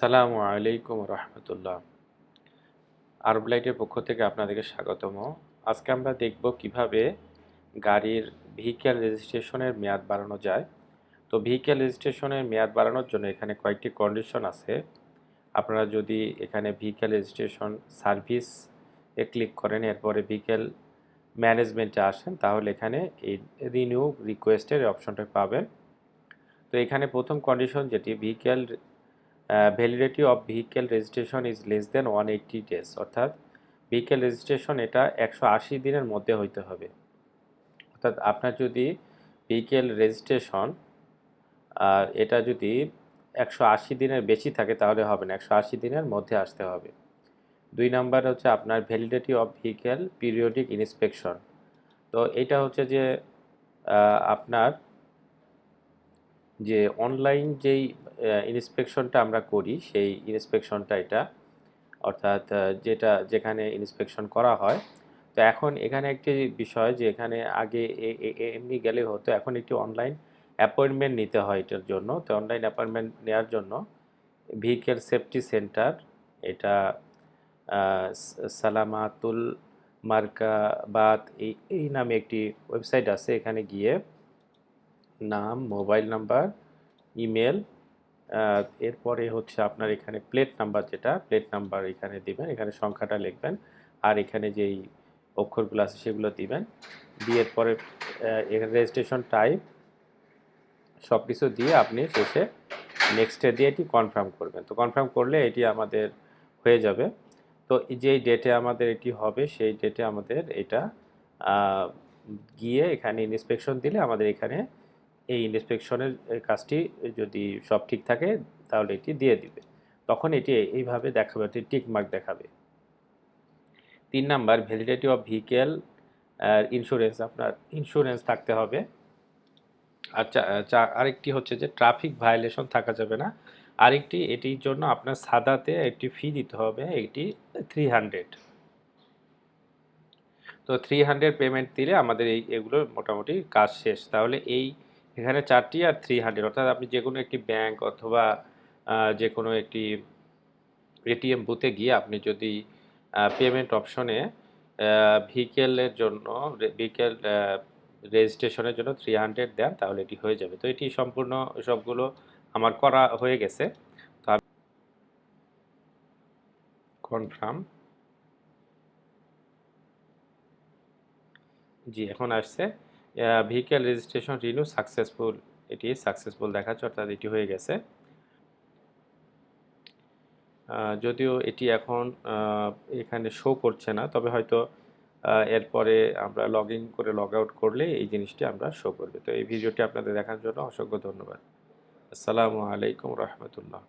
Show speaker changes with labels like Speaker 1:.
Speaker 1: সালামু আলাইকুম রহমতুল্লাহ। আরব লাইটের পক্ষ থেকে আপনাদেরকে স্বাগতম। আজকে আমরা দেখব কীভাবে গাড়ির ভেহিক্যাল রেজিস্ট্রেশনের মেয়াদ বাড়ানো যায়। তো ভেহিক্যাল রেজিস্ট্রেশনের মেয়াদ বাড়ানোর জন্য এখানে কয়েকটি কন্ডিশন আছে। আপনারা যদি এখানে ভেহিক্যাল রেজিস্ট্রেশন সার্ভিস এ ক্লিক করেন, এরপরে ভেহিক্যাল ম্যানেজমেন্টে আসেন, তাহলে এখানে এই রিনিউ রিকোয়েস্টের অপশনটা পাবেন। তো এখানে প্রথম কন্ডিশন যেটি vehicle validity of vehicle registration is less than one eighty days অর্থাৎ ভেহিক্যাল রেজিস্ট্রেশন এটা একশো আশি দিনের মধ্যে হইতে হবে। অর্থাৎ আপনার যদি ভেহিক্যাল রেজিস্ট্রেশন আর এটা যদি একশো আশি দিনের বেশি থাকে তাহলে হবে না, একশো আশি দিনের মধ্যে আসতে হবে। দুই নাম্বার হচ্ছে আপনার validity of vehicle periodic inspection তো এটা হচ্ছে যে আপনার যে অনলাইন যেই ইন্সপেকশনটা আমরা করি, সেই ইন্সপেকশনটা এটা, অর্থাৎ যেটা যেখানে ইন্সপেকশন করা হয়। তো এখন এখানে একটি বিষয় যে এখানে আগে এমনি গেলে হতো, এখন একটি অনলাইন অ্যাপয়েন্টমেন্ট নিতে হয় এটার জন্য। তো অনলাইন অ্যাপয়েন্টমেন্ট নেওয়ার জন্য ভেহিক্যাল সেফটি সেন্টার এটা সালামাতুল মার্কাবাত, এই এই নামে একটি ওয়েবসাইট আছে। এখানে গিয়ে নাম, মোবাইল নাম্বার, ইমেল এরপরে হচ্ছে আপনার এখানে প্লেট নাম্বার যেটা, প্লেট নাম্বার এখানে দিবেন, এখানে সংখ্যাটা লিখবেন আর এখানে যেই অক্ষরগুলো আছে সেগুলো দিবেন। দিয়ে পরে এখানে রেজিস্ট্রেশন টাইপ সব কিছু দিয়ে আপনি শেষে নেক্সটে দিয়ে এটি কনফার্ম করবেন। তো কনফার্ম করলে এটি আমাদের হয়ে যাবে। তো যেই ডেটে আমাদের এটি হবে, সেই ডেটে আমাদের এটা গিয়ে এখানে ইন্সপেকশন দিলে আমাদের এখানে এই ইন্সপেকশনের কাজটি যদি সব ঠিক থাকে, তাহলে এটি দিয়ে দিবে। তখন এটি এইভাবে দেখাবে এটি টিক মার্ক দেখাবে। তিন নাম্বার ভ্যালিডিটি অফ ভেহিকেল আর ইন্স্যুরেন্স আপনার ইন্স্যুরেন্স থাকতে হবে। আচ্ছা আরেকটি হচ্ছে যে ট্রাফিক ভায়োলেশন থাকা যাবে না। আরেকটি, এটির জন্য আপনার সাদাতে একটি ফি দিতে হবে, এটি থ্রি হান্ড্রেড তো থ্রি হান্ড্রেড পেমেন্ট দিলে আমাদের এই এগুলো মোটামুটি কাজ শেষ। তাহলে এই এখানে চারটি আর থ্রি হান্ড্রেড অর্থাৎ আপনি যে কোনো একটি ব্যাংক অথবা যে কোনো একটি এটিএম বুথে গিয়ে আপনি যদি পেমেন্ট অপশনে ভেহিকেলের জন্য ভেহিকেল রেজিস্ট্রেশনের জন্য থ্রি হান্ড্রেড দেন, তাহলে এটি হয়ে যাবে। তো এটি সম্পূর্ণ সবগুলো আমার করা হয়ে গেছে। কনফার্ম জি, এখন আসছে। ভেহিক্যাল রেজিস্ট্রেশন রিনিউ সাকসেসফুল এটি সাকসেসফুল দেখাচ্ছে, অর্থাৎ এটি হয়ে গেছে। যদিও এটি এখন এখানে শো করছে না, তবে হয়তো এরপরে আমরা লগ ইন করে লগ আউট করলে এই জিনিসটি আমরা শো করবে। তো এই ভিডিওটি আপনাদের দেখার জন্য অসংখ্য ধন্যবাদ। আসসালামু আলাইকুম রহমতুল্লাহ।